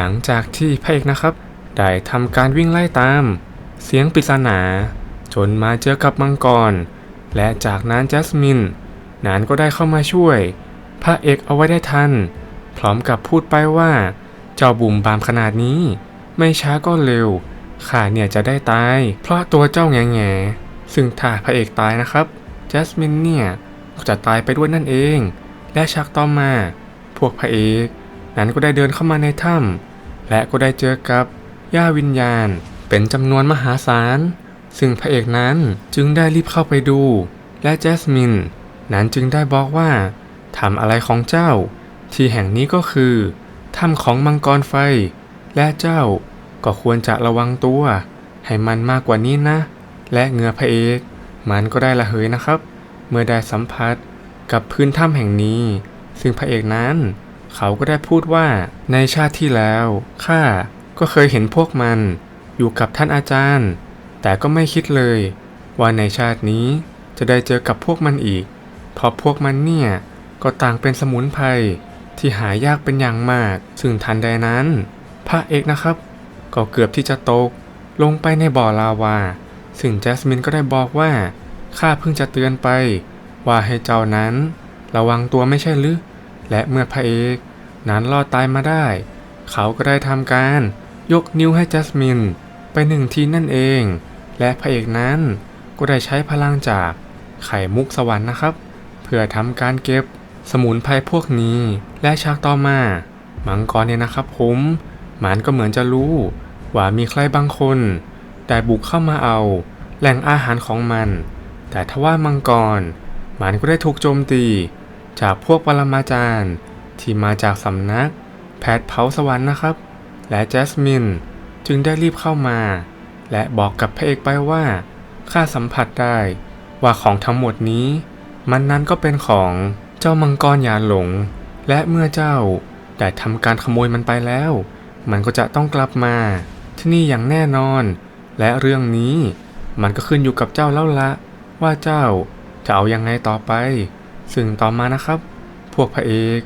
หลังจากที่พระเอกนะครับ ได้ทำการวิ่งไล่ตาม เสียงปริศนาจนมาเจอกับมังกร และจากนั้นจัสมิน นานก็ได้เข้ามาช่วย พระเอกเอาไว้ได้ทัน พร้อมกับพูดไปว่า เจ้าบุ่มบามขนาดนี้ ไม่ช้าก็เร็วข้าเนี่ยจะได้ตาย เพราะตัวเจ้าแง่แง่ซึ่งถ้าพระเอกตายนะครับจัสมินเนี่ยก็จะตายไปด้วยนั่นเอง และชักต่อมา พวกพระเอกนั้นก็ได้เดินเข้ามาในถ้ำ และก็ได้เจอกับย่าวิญญาณ เป็นจำนวนมหาศาล ซึ่งพระเอกนั้นจึงได้รีบเข้าไปดู และแจสมิน นั้นจึงได้บอกว่าทำอะไรของเจ้า ที่แห่งนี้ก็คือถ้ำของมังกรไฟ และเจ้าก็ควรจะระวังตัว ให้มันมากกว่านี้นะ และเงือพระเอกมันก็ได้ละเหยนะครับ เมื่อได้สัมผัสกับพื้นถ้ำแห่งนี้ ซึ่งพระเอกนั้น เขาก็ได้พูดว่าในชาติที่แล้วข้าก็เคยเห็นพวกมันอยู่กับท่านอาจารย์ แต่ก็ไม่คิดเลย ว่าในชาตินี้จะได้เจอกับพวกมันอีก เพราะพวกมันเนี่ยก็ต่างเป็นสมุนไพรที่หายากเป็นอย่างมาก ซึ่งทันใดนั้น พระเอกนะครับ ก็เกือบที่จะตก ลงไปในบ่อลาวา ซึ่งแจสมินก็ได้บอกว่าข้าเพิ่งจะเตือนไป ว่าให้เจ้านั้น ระวังตัวไม่ใช่หรือ และเมื่อพระเอกนั้นรอดตายมาได้ เขาก็ได้ทำการยกนิ้วให้จัสมิน ไปหนึ่งทีนั่นเอง และพระเอกนั้นก็ได้ใช้พลังจากไข่มุกสวรรค์นะครับ เพื่อทำการเก็บสมุนไพรพวกนี้ และชักต่อมามังกรเนี่ยนะครับผมมันก็เหมือนจะรู้ ว่ามีใครบางคน แต่บุกเข้ามาเอา แหล่งอาหารของมัน แต่ทว่ามังกร มันก็ได้ถูกโจมตี จากพวกปรมาจารย์ ที่มาจากสำนัก แพทเผาสวรรค์นะครับ และแจสมิน จึงได้รีบเข้ามา และบอกกับพระเอกไปว่าข้าสัมผัสได้ว่าของทั้งหมดนี้ มันนั้นก็เป็นของเจ้ามังกรยาหลง และเมื่อเจ้าได้ทำการขโมยมันไปแล้ว มันก็จะต้องกลับมาที่นี่อย่างแน่นอน และเรื่องนี้มันก็ขึ้นอยู่กับเจ้าแล้วละว่าเจ้าจะเอายังไงต่อไป ซึ่งต่อมานะครับ พวกพระเอก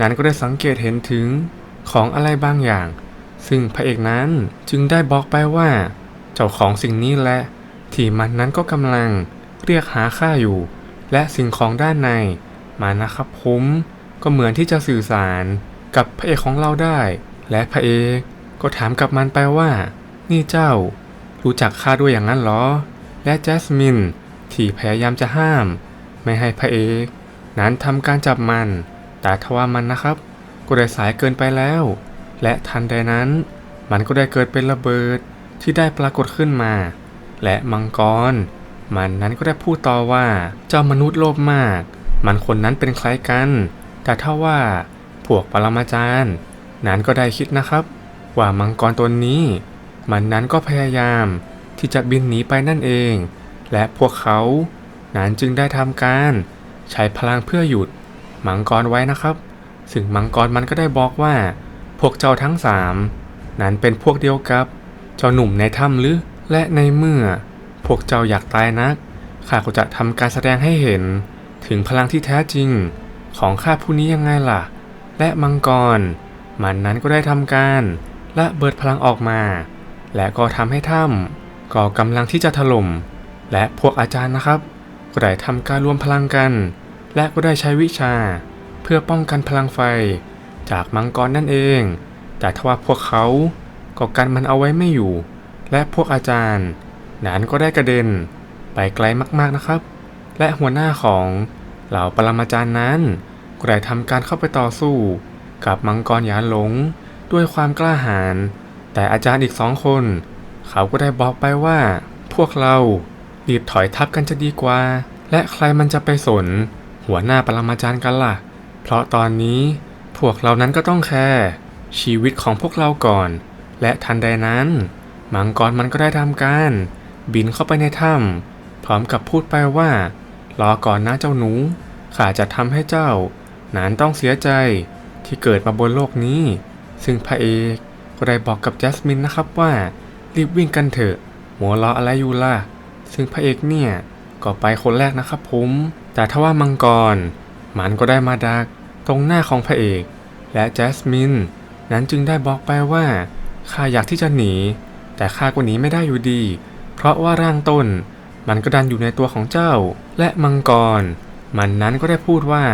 นั้นก็ได้สังเกตเห็นถึงของอะไรบางอย่าง ซึ่งพระเอกนั้นจึงได้บอกไปว่า เจ้าของสิ่งนี้แหละ ที่มันนั้นก็กำลังเรียกหาข้าอยู่ และสิ่งของด้านในมานะครับผมก็เหมือนที่จะสื่อสารกับพระเอกของเราได้ และพระเอกก็ถามกับมันไปว่า นี่เจ้า รู้จักข้าด้วยอย่างนั้นเหรอ และแจสมินที่พยายามจะห้าม ไม่ให้พระเอก นั้นทำการจับมัน แต่ทว่ามันนะครับ ก็ได้สายเกินไปแล้ว และทันใดนั้น มันก็ได้เกิดเป็นระเบิดที่ได้ปรากฏขึ้นมา และมังกร มันนั้นก็ได้พูดต่อว่าเจ้ามนุษย์โลภมาก มันคนนั้นเป็นใครกัน แต่ถ้าว่าพวกปรมาจารย์ นั้นก็ได้คิดนะครับ ว่ามังกรตัวนี้ มันนั้นก็พยายามที่จะบินหนีไปนั่นเอง และพวกเขา นั้นจึงได้ทำการ ใช้พลังเพื่อหยุดมังกรไว้นะครับ ซึ่งมังกรมันก็ได้บอกว่า พวกเจ้าทั้งสามนั้นเป็นพวกเดียวกับ เจ้าหนุ่มในถ้ำหรือและในเมื่อ พวกเจ้าอยากตายนักข้าก็จะทำการแสดงให้เห็น ถึงพลังที่แท้จริงของข้าผู้นี้ยังไงล่ะ และมังกร มันนั้นก็ได้ทำการและเบิดพลังออกมา และก็ทำให้ถ้ำก็กำลังที่จะถล่มและพวกอาจารย์นะครับ ก็ได้ทำการรวมพลังกัน และก็ได้ใช้วิชา เพื่อป้องกันพลังไฟ จากมังกรนั่นเอง แต่ทว่าพวกเขาก็กันมันเอาไว้ไม่อยู่ และพวกอาจารย์นั้นก็ได้กระเด็น ไปไกลมากๆนะครับ และหัวหน้าของเหล่าปรมาจารย์นั้นก็ได้ทำการเข้าไปต่อสู้ กับมังกรหยานหลงด้วยความกล้าหาญแต่อาจารย์อีกสองคน เขาก็ได้บอกไปว่า พวกเรา รีบถอยทับกันจะดีกว่า และใครมันจะไปสน หัวหน้าปรมาจารย์กันล่ะ เพราะตอนนี้พวกเรานั้นก็ต้องแคร์ชีวิตของพวกเราก่อน และทันใดนั้นมังกรมันก็ได้ทำการ บินเข้าไปในถ้ำพร้อมกับพูดไปว่า รอก่อนนะเจ้าหนู ข้าจะทำให้เจ้านั้นต้องเสียใจที่เกิดมาบนโลกนี้ ซึ่งพระเอกก็ได้บอกกับแจสมินนะครับว่า รีบวิ่งกันเถอะ หัวราะอะไรอยู่ล่ะ ซึ่งพระเอกเนี่ยก็ไปคนแรกนะครับผม แต่ทว่ามังกรมันก็ได้มาดักตรงหน้าของพระเอก และแจสมินนั้นจึงได้บอกไปว่าข้าอยากที่จะหนี แต่ข้าก็หนีไม่ได้อยู่ดี เพราะว่าร่างต้น มันก็ดันอยู่ในตัวของเจ้า และมังกร มันนั้นก็ได้พูดว่า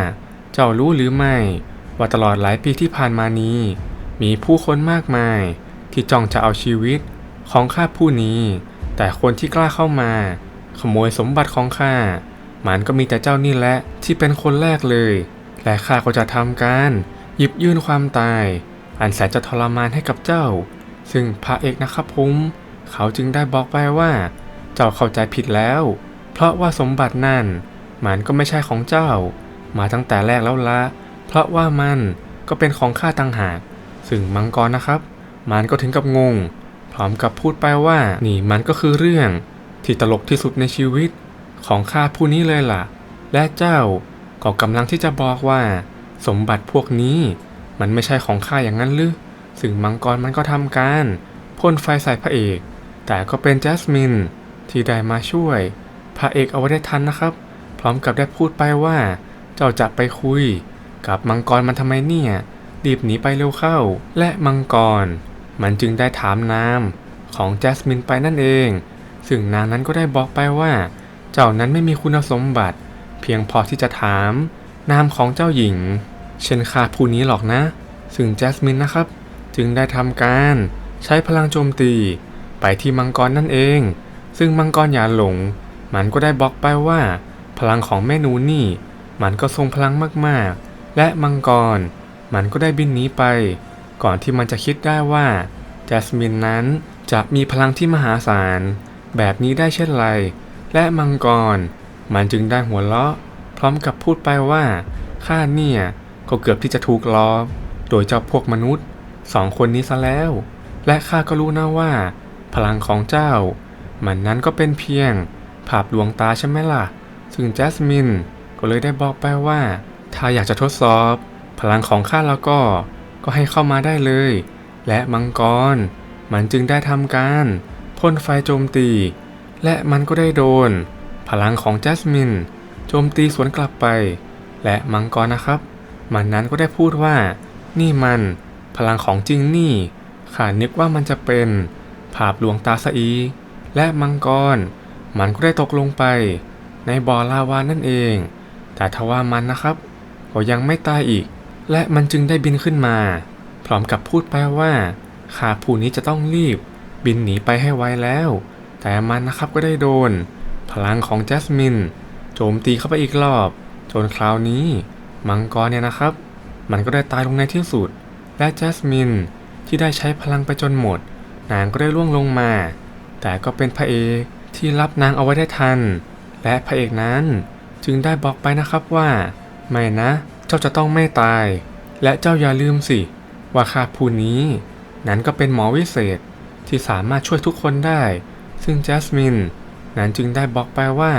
เจ้ารู้หรือไม่ ว่าตลอดหลายปีที่ผ่านมานี้ มีผู้คนมากมาย ที่จ้องจะเอาชีวิตของข้าผู้นี้ แต่คนที่กล้าเข้ามา ขโมยสมบัติของข้ามันก็มีแต่เจ้านี่แหละที่เป็นคนแรกเลย และข้าก็จะทำการ หยิบยื่นความตาย อันแสนจะทรมานให้กับเจ้า ซึ่งพระเอกนะครับผมเขาจึงได้บอกไปว่า เจ้าเข้าใจผิดแล้ว เพราะว่าสมบัตินั่น มันก็ไม่ใช่ของเจ้า มาตั้งแต่แรกแล้วละเพราะว่ามันก็เป็นของข้าต่างหาก ซึ่งมังกรนะครับ มันก็ถึงกับงง พร้อมกับพูดไปว่านี่มันก็คือเรื่องที่ตลกที่สุดในชีวิตของข้าผู้นี้เลยล่ะ และเจ้าก็กำลังที่จะบอกว่า สมบัติพวกนี้มันไม่ใช่ของข้าอย่างนั้นหรือซึ่งมังกรมันก็ทำการพ่นไฟใส่พระเอก แต่ก็เป็นแจสมินที่ได้มาช่วย พระเอกเอาไว้ได้ทันนะครับ พร้อมกับได้พูดไปว่า เจ้าจะไปคุย กับมังกรมันทำไมเนี่ยรีบหนีไปเร็วเข้า และมังกร มันจึงได้ถามนามของแจสมินไปนั่นเอง ซึ่งนางนั้นก็ได้บอกไปว่า เจ้านั้นไม่มีคุณสมบัติ เพียงพอที่จะถามนามของเจ้าหญิง เช่นข้าผู้นี้หรอกนะ ซึ่งแจสมินนะครับ จึงได้ทำการใช้พลังโจมตีไปที่มังกรนั่นเอง ซึ่งมังกรอย่าหลง มันก็ได้บอกไปว่า พลังของแม่นูนี่ มันก็ทรงพลังมากๆ และมังกร มันก็ได้บินหนีไป ก่อนที่มันจะคิดได้ว่าแจสมินนั้นจะมีพลังที่มหาศาล แบบนี้ได้เช่นไร และมังกร มันจึงได้หัวเราะ พร้อมกับพูดไปว่าข้าเนี่ยก็เกือบที่จะถูกล้อมโดยเจ้าพวกมนุษย์สองคนนี้ซะแล้ว และข้าก็รู้นะว่า พลังของเจ้า มันนั้นก็เป็นเพียง ภาพลวงตาใช่ไหมล่ะ ซึ่งแจสมินก็เลยได้บอกไปว่า ถ้าอยากจะทดสอบ พลังของข้าแล้วก็ ก็ให้เข้ามาได้เลย และมังกร มันจึงได้ทำการพ่นไฟโจมตี และมันก็ได้โดน พลังของแจสมินโจมตีสวนกลับไป และมังกรนะครับ มันนั้นก็ได้พูดว่า นี่มันพลังของจริงนี่ข้านึกว่ามันจะเป็น ภาพลวงตาซะอี และมังกร มันก็ได้ตกลงไป ในบ่อลาวานั่นเอง แต่ทว่ามันนะครับ ก็ยังไม่ตายอีก และมันจึงได้บินขึ้นมา พร้อมกับพูดไปว่าข้าผู้นี้จะต้องรีบ บินหนีไปให้ไวแล้ว แต่มันนะครับก็ได้โดน พลังของแจสมิน โจมตีเข้าไปอีกรอบจนคราวนี้ มังกรเนี่ยนะครับ มันก็ได้ตายลงในที่สุด และแจสมินที่ได้ใช้พลังไปจนหมด นางก็ได้ล่วงลงมา แต่ก็เป็นพระเอกที่รับนางเอาไว้ได้ทัน และพระเอกนั้นจึงได้บอกไปนะครับว่า ไม่นะ จ้าจะต้องไม่ตาย และเจ้าอย่าลืมสิ ว่าข้าผู้นี้ นั้นก็เป็นหมอวิเศษที่สามารถช่วยทุกคนได้ ซึ่งแจสมิน นั้นจึงได้บอกไปว่า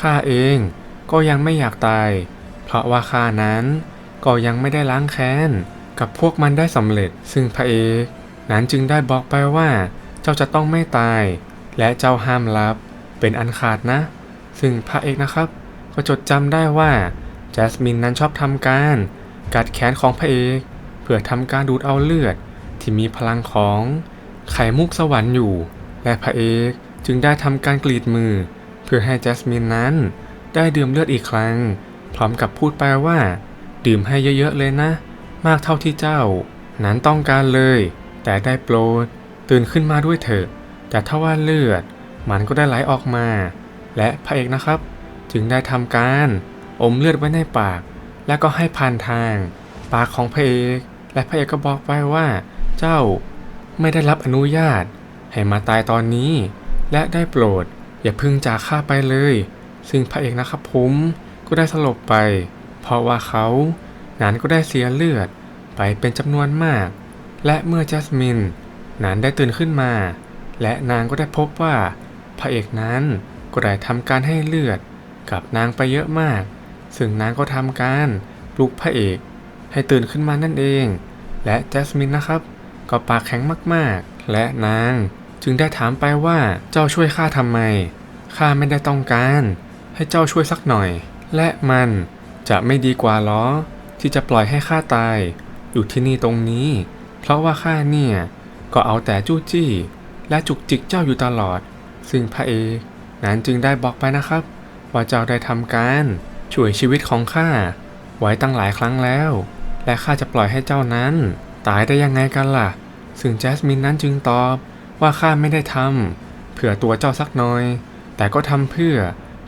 ข้าเองก็ยังไม่อยากตาย เพราะว่าข้านั้นก็ยังไม่ได้ล้างแค้น กับพวกมันได้สำเร็จ ซึ่งพระเอกนั้นจึงได้บอกไปว่า เจ้าจะต้องไม่ตาย และเจ้าห้ามลับ เป็นอันขาดนะ ซึ่งพระเอกนะครับ ก็จดจำได้ว่า จสมินนั้นชอบทำการ กัดแขนของพระเอกเพื่อทำการดูดเอาเลือดที่มีพลังของไข่มุกสวรรค์อยู่ และพระเอกจึงได้ทำการกรีดมือ เพื่อให้แจสมินนั้น ได้ดื่มเลือดอีกครั้ง พร้อมกับพูดไปว่า ดื่มให้เยอะๆเลยนะ มากเท่าที่เจ้า นั้นต้องการเลย แต่ได้โปรด ตื่นขึ้นมาด้วยเถอะ แต่ถ้าว่าเลือด มันก็ได้ไหลออกมา และพระเอกนะครับ จึงได้ทำการ อมเลือดไว้ในปาก และก็ให้ผ่านทาง ปากของพระเอกและพระเอกก็บอกไปว่า เจ้าไม่ได้รับอนุญาต ให้มาตายตอนนี้ และได้โปรด อย่าพึ่งจากข้าไปเลย ซึ่งพระเอกนะครับผมก็ได้สลบไป เพราะว่าเขานั้นก็ได้เสียเลือดไปเป็นจำนวนมาก และเมื่อจัสมินนั้นได้ตื่นขึ้นมา และนางก็ได้พบว่า พระเอกนั้นก็ได้ทำการให้เลือดกับนางไปเยอะมาก ซึ่งนางก็ทำการปลุกพระเอก ให้ตื่นขึ้นมานั่นเอง และแจสมินนะครับ ก็ปากแข็งมากๆ และนางจึงได้ถามไปว่าเจ้าช่วยข้าทำไมข้าไม่ได้ต้องการ ให้เจ้าช่วยสักหน่อย และมันจะไม่ดีกว่าหรอที่จะปล่อยให้ข้าตายอยู่ที่นี่ตรงนี้เพเพราะว่าข้าเนี่ยก็เอาแต่จู้จี้ และจุกจิกเจ้าอยู่ตลอด ซึ่งพระเอกนั้นจึงได้บอกไปนะครับ ว่าเจ้าได้ทำการ ช่วยชีวิตของข้าไว้ตั้งหลายครั้งแล้ว และข้าจะปล่อยให้เจ้านั้น ตายได้ยังไงกันล่ะ ซึ่งแจสมินนั้นจึงตอบว่าข้าไม่ได้ทำเผื่อตัวเจ้าสักหน่อย แต่ก็ทำเพื่อ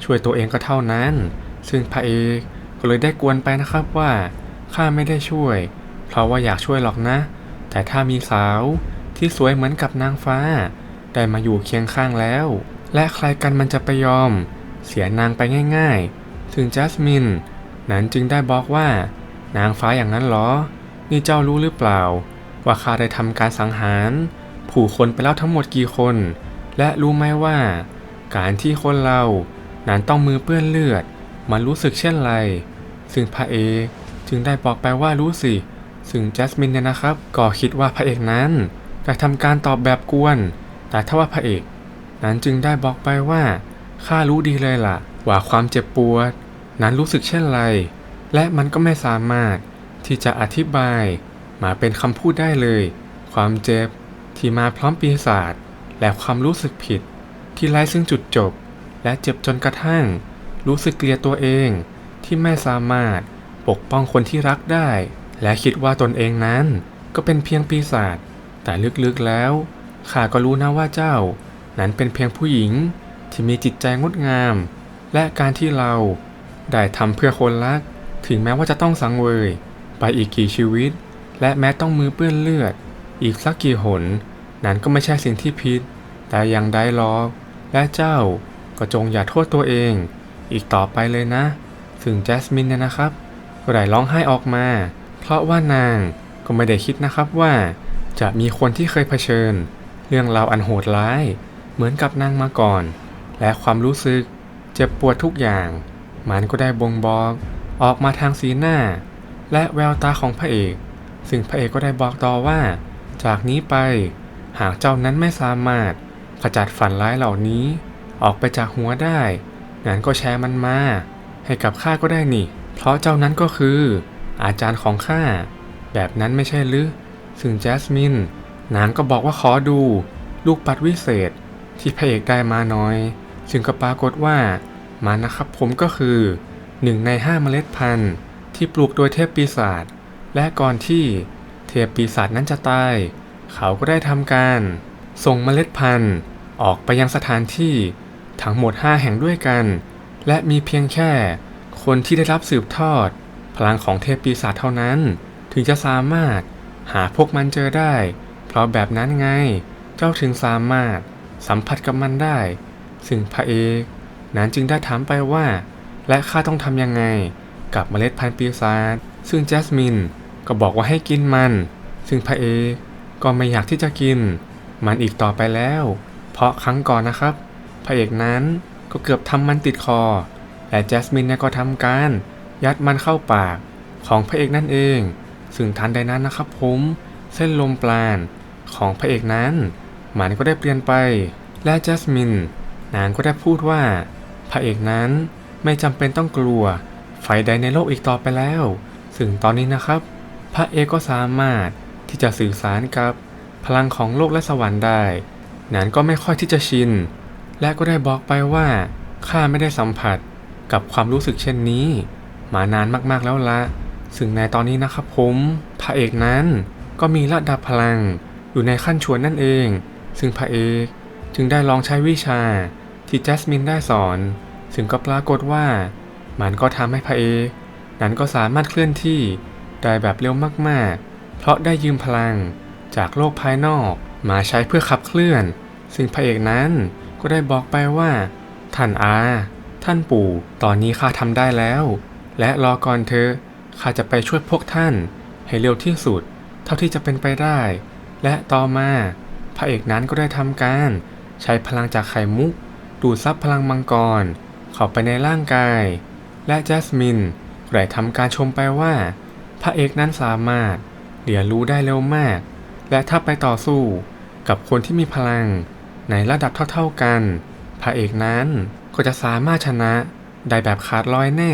ช่วยตัวเองก็เท่านั้น ซึ่งพระเอกก็เลยได้กวนไปนะครับว่าข้าไม่ได้ช่วย เพราะว่าอยากช่วยหรอกนะ แต่ถ้ามีสาวที่สวยเหมือนกับนางฟ้า ได้มาอยู่เคียงข้างแล้ว และใครกันมันจะไปยอม เสียนางไปง่าย ๆ ซึ่งจัสมินนั้นจึงได้บอกว่า นางฟ้าอย่างนั้นเหรอ นี่เจ้ารู้หรือเปล่า ว่าข้าได้ทำการสังหาร ผู้คนไปแล้วทั้งหมดกี่คน และรู้ไหมว่า การที่คนเรานั้นต้องมือเปื้อนเลือด มันรู้สึกเช่นไร ซึ่งพระเอกจึงได้บอกไปว่ารู้สิ ซึ่งจัสมินเนี่ยนะครับ ก็คิดว่าพระเอกนั้นได้ทำการตอบแบบกวน แต่ถ้าว่าพระเอก นั้นจึงได้บอกไปว่าข้ารู้ดีเลยล่ะ ว่าความเจ็บปวด นั้นรู้สึกเช่นไร และมันก็ไม่สามารถที่จะอธิบายมาเป็นคำพูดได้เลย ความเจ็บที่มาพร้อมปีศาจและความรู้สึกผิด ที่ไร้ซึ่งจุดจบ และเจ็บจนกระทั่ง รู้สึกเกลียดตัวเองที่ไม่สามารถปกป้องคนที่รักได้ และคิดว่าตนเองนั้นก็เป็นเพียงปีศาจแต่ลึกๆแล้วข้าก็รู้นะว่าเจ้า นั้นเป็นเพียงผู้หญิงที่มีจิตใจงดงาม และการที่เราได้ทำเพื่อคนรัก ถึงแม้ว่าจะต้องสังเวย ไปอีกกี่ชีวิต และแม้ต้องมือเปื้อนเลือด อีกสักกี่หน นั้นก็ไม่ใช่สิ่งที่ผิด แต่ยังได้หรอก และเจ้าก็จงอย่าโทษตัวเอง อีกต่อไปเลยนะซึ่งแจสมินเนี่ยนะครับก็ได้ร้องไห้ออกมา เพราะว่านางก็ไม่ได้คิดนะครับว่า จะมีคนที่เคยเผชิญ เรื่องราวอันโหดร้าย เหมือนกับนางมาก่อน และความรู้สึก เจ็บปวดทุกอย่าง มันก็ได้บ่งบอกออกมาทางสีหน้า และแววตาของพระเอก ซึ่งพระเอกก็ได้บอกต่อว่า จากนี้ไป หากเจ้านั้นไม่สามารถขจัดฝันร้ายเหล่านี้ ออกไปจากหัวได้งั้นก็แชร์มันมา ให้กับข้าก็ได้นี่ เพราะเจ้านั้นก็คือ อาจารย์ของข้าแบบนั้นไม่ใช่หรือซึ่งแจสมินนางก็บอกว่าขอดู ลูกปัดวิเศษที่พระเอกได้มาน้อย ซึ่งก็ปรากฏว่ามันนะครับผมก็คือหนึ่งในห้าเมล็ดพันธุ์ที่ปลูกโดยเทพปีศาจและก่อนที่เทพปีศาจนั้นจะตาย เขาก็ได้ทำการ ส่งเมล็ดพันธุ์ออกไปยังสถานที่ทั้งหมด 5 แห่งด้วยกัน และมีเพียงแค่คนที่ได้รับสืบทอด พลังของเทพปีศาจเท่านั้น ถึงจะสามารถหาพวกมันเจอได้ เพราะแบบนั้นไง เจ้าถึงสามารถสัมผัสกับมันได้ ซึ่งพระเอกนั้นจึงได้ถามไปว่า และข้าต้องทำยังไง กับเมล็ดพันธุ์ปีศาจซึ่งแจสมินก็บอกว่าให้กินมัน ซึ่งพระเอกก็ไม่อยากที่จะกิน มันอีกต่อไปแล้ว เพราะครั้งก่อนนะครับ พระเอกนั้นก็เกือบทำมันติดคอ และแจสมินเนี่ยก็ทำการยัดมันเข้าปากของพระเอกนั่นเอง ซึ่งทันใดนั้นนะครับผมเส้นลมปราณของพระเอกนั้น มันก็ได้เปลี่ยนไป และแจสมิน นางก็ได้พูดว่า พระเอกนั้นไม่จำเป็นต้องกลัวไฟใดในโลกอีกต่อไปแล้วซึ่งตอนนี้นะครับ พระเอกก็สามารถที่จะสื่อสารกับพลังของโลกและสวรรค์ได้นั้นก็ไม่ค่อยที่จะชิน และก็ได้บอกไปว่าข้าไม่ได้สัมผัสกับความรู้สึกเช่นนี้ มานานมากๆแล้วละซึ่งในตอนนี้นะครับผมพระเอกนั้นก็มีระดับพลังอยู่ในขั้นชวนนั่นเอง ซึ่งพระเอก จึงได้ลองใช้วิชาที่แจสมินได้สอน ซึ่งก็ปรากฏว่า มันก็ทำให้พระเอกนั้นก็สามารถเคลื่อนที่ได้แบบเร็วมากๆ เพราะได้ยืมพลังจากโลกภายนอกมาใช้เพื่อขับเคลื่อน ซึ่งพระเอกนั้นก็ได้บอกไปว่า ท่านอา ท่านปู่ ตอนนี้ข้าทำได้แล้ว และรอก่อนเธอะข้าจะไปช่วยพวกท่าน ให้เร็วที่สุด เท่าที่จะเป็นไปได้ และต่อมาพระเอกนั้นก็ได้ทำการ ใช้พลังจากไข่มุก ดูดซับพลังมังกร เข้าไปในร่างกาย และแจสมินก็ได้ทำการชมไปว่า พระเอกนั้นสามารถเรียนรู้ได้เร็วมาก และถ้าไปต่อสู้กับคนที่มีพลัง ในระดับเท่าๆกัน พระเอกนั้นก็จะสามารถชนะได้แบบขาดลอยแน่